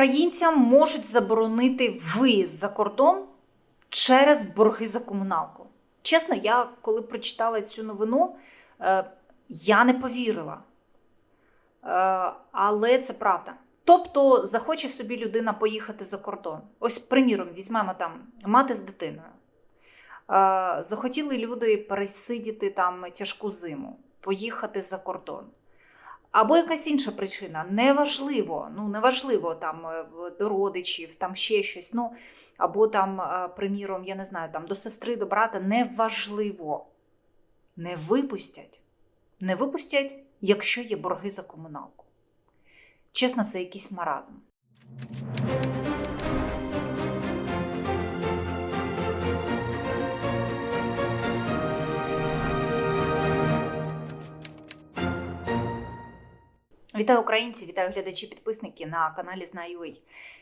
Українцям можуть заборонити виїзд за кордон через борги за комуналку. Чесно, я коли прочитала цю новину, е, я не повірила. Е, Але це правда. Тобто захоче собі людина поїхати за кордон. Ось, приміром, візьмемо там мати з дитиною. Е, Захотіли люди пересидіти там тяжку зиму, поїхати за кордон. Або якась інша причина. Неважливо, ну неважливо там е, до родичів, там ще щось. Ну, або там, е, приміром, я не знаю, там до сестри, до брата, неважливо. Не випустять. Не випустять, якщо є борги за комуналку. Чесно, це якийсь маразм. Вітаю українці, вітаю глядачі, підписники на каналі Знаю.ua.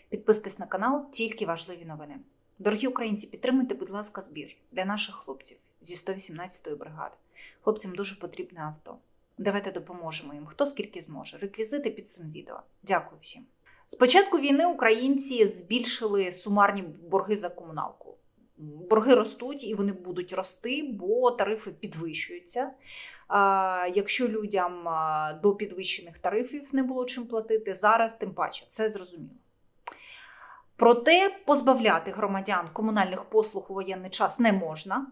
Підписуйтесь на канал, тільки важливі новини. Дорогі українці, підтримуйте, будь ласка, збір для наших хлопців зі 118-ї бригади. Хлопцям дуже потрібне авто. Давайте допоможемо їм, хто скільки зможе. Реквізити під цим відео. Дякую всім. З початку війни українці збільшили сумарні борги за комуналку. Борги ростуть і вони будуть рости, бо тарифи підвищуються. Якщо людям до підвищених тарифів не було чим платити, зараз тим паче це зрозуміло. Проте позбавляти громадян комунальних послуг у воєнний час не можна.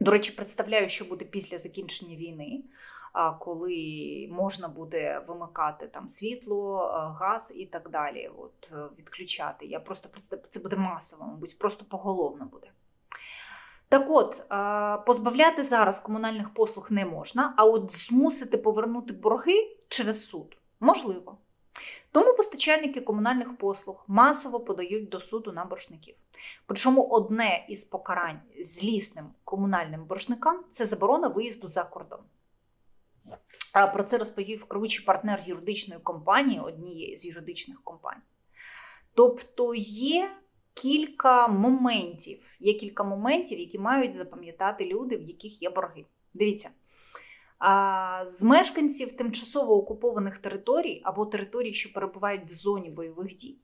До речі, представляю, що буде після закінчення війни, коли можна буде вимикати там світло, газ і так далі. От е, відключати. Я просто це буде масово, мабуть, просто поголовно буде. Так от, е, позбавляти зараз комунальних послуг не можна, а от змусити повернути борги через суд можливо. Тому постачальники комунальних послуг масово подають до суду на боржників. Причому одне із покарань злісним комунальним боржникам це заборона виїзду за кордон. А Про це розповів керуючий партнер юридичної компанії, однієї з юридичних компаній. Тобто є кілька моментів, є кілька моментів, які мають запам'ятати люди, в яких є борги. Дивіться, з мешканців тимчасово окупованих територій або територій, що перебувають в зоні бойових дій,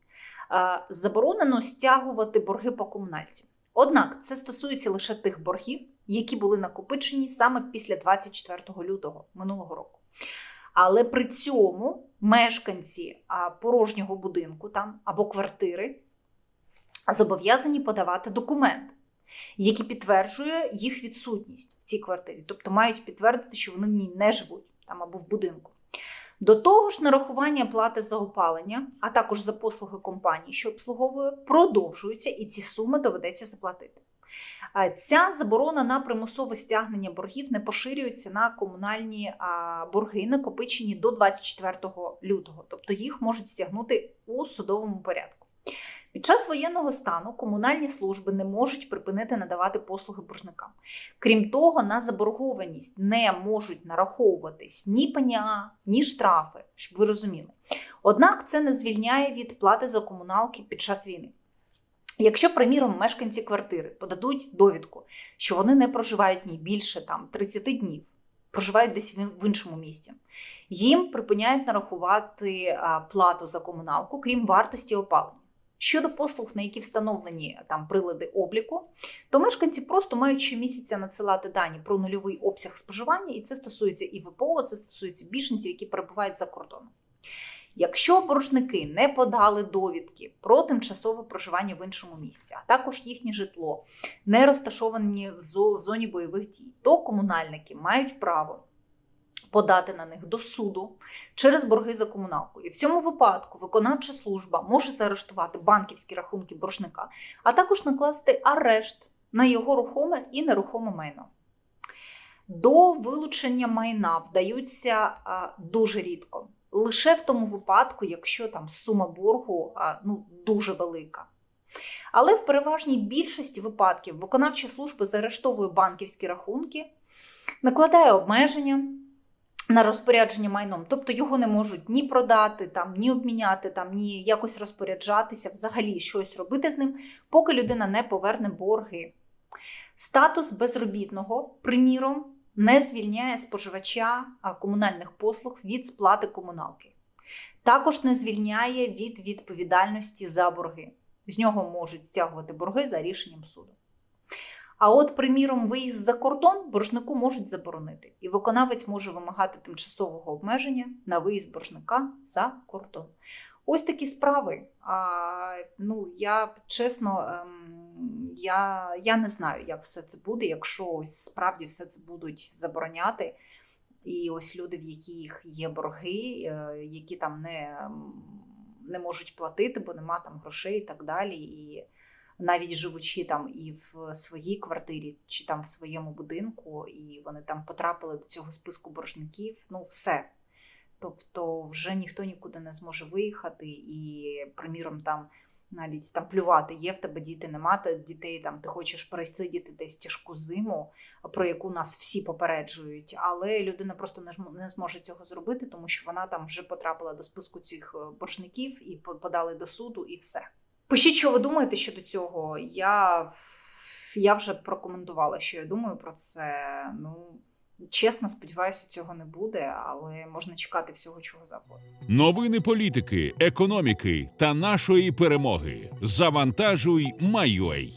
заборонено стягувати борги по комунальцям. Однак це стосується лише тих боргів, які були накопичені саме після 24 лютого минулого року. Але при цьому мешканці порожнього будинку там або квартири зобов'язані подавати документ, який підтверджує їх відсутність в цій квартирі, тобто мають підтвердити, що вони в ній не живуть там або в будинку. До того ж, нарахування плати за опалення, а також за послуги компанії, що обслуговує, продовжуються, і ці суми доведеться заплатити. Ця заборона на примусове стягнення боргів не поширюється на комунальні борги, накопичені до 24 лютого, тобто їх можуть стягнути у судовому порядку. Під час воєнного стану комунальні служби не можуть припинити надавати послуги боржникам. Крім того, на заборгованість не можуть нараховуватись ні пеня, ні штрафи, щоб ви розуміли. Однак це не звільняє від плати за комуналки під час війни. Якщо, приміром, мешканці квартири подадуть довідку, що вони не проживають в ній більше там 30 днів, проживають десь в іншому місті, їм припиняють нарахувати плату за комуналку, крім вартості опалення. Щодо послуг, на які встановлені там прилади обліку, то мешканці просто мають щомісяця надсилати дані про нульовий обсяг споживання, і це стосується і ВПО, це стосується біженців, які перебувають за кордоном. Якщо боржники не подали довідки про тимчасове проживання в іншому місці, а також їхнє житло не розташовані в зоні бойових дій, то комунальники мають право подати на них до суду через борги за комуналку. І в цьому випадку виконавча служба може заарештувати банківські рахунки боржника, а також накласти арешт на його рухоме і нерухоме майно. До вилучення майна вдаються дуже рідко. Лише в тому випадку, якщо там сума боргу ну, дуже велика. Але в переважній більшості випадків виконавча служба заарештовує банківські рахунки, накладає обмеження на розпорядження майном, тобто його не можуть ні продати, там, ні обміняти, там, ні якось розпоряджатися, взагалі щось робити з ним, поки людина не поверне борги. Статус безробітного, приміром, не звільняє споживача комунальних послуг від сплати комуналки. Також не звільняє від відповідальності за борги. З нього можуть стягувати борги за рішенням суду. А от, приміром, виїзд за кордон боржнику можуть заборонити, і виконавець може вимагати тимчасового обмеження на виїзд боржника за кордон. Ось такі справи. А, ну, я чесно, ем, я, я не знаю, як все це буде, якщо ось справді все це будуть забороняти. І ось люди, в яких є борги, е, які там не, не можуть платити, бо нема там грошей і так далі. І навіть живучи там і в своїй квартирі, чи там в своєму будинку, і вони там потрапили до цього списку боржників, ну все. Тобто вже ніхто нікуди не зможе виїхати, і, приміром, там навіть там плювати, є в тебе діти, нема дітей, там ти хочеш пересидіти десь тяжку зиму, про яку нас всі попереджують, але людина просто не зможе цього зробити, тому що вона там вже потрапила до списку цих е, боржників і по- подали до суду, і все. Пишіть, що ви думаєте щодо цього. Я, я вже прокоментувала, що я думаю про це. Ну, чесно, сподіваюся, цього не буде, але можна чекати всього, чого завгодно. Новини політики, економіки та нашої перемоги. Завантажуй, Майой.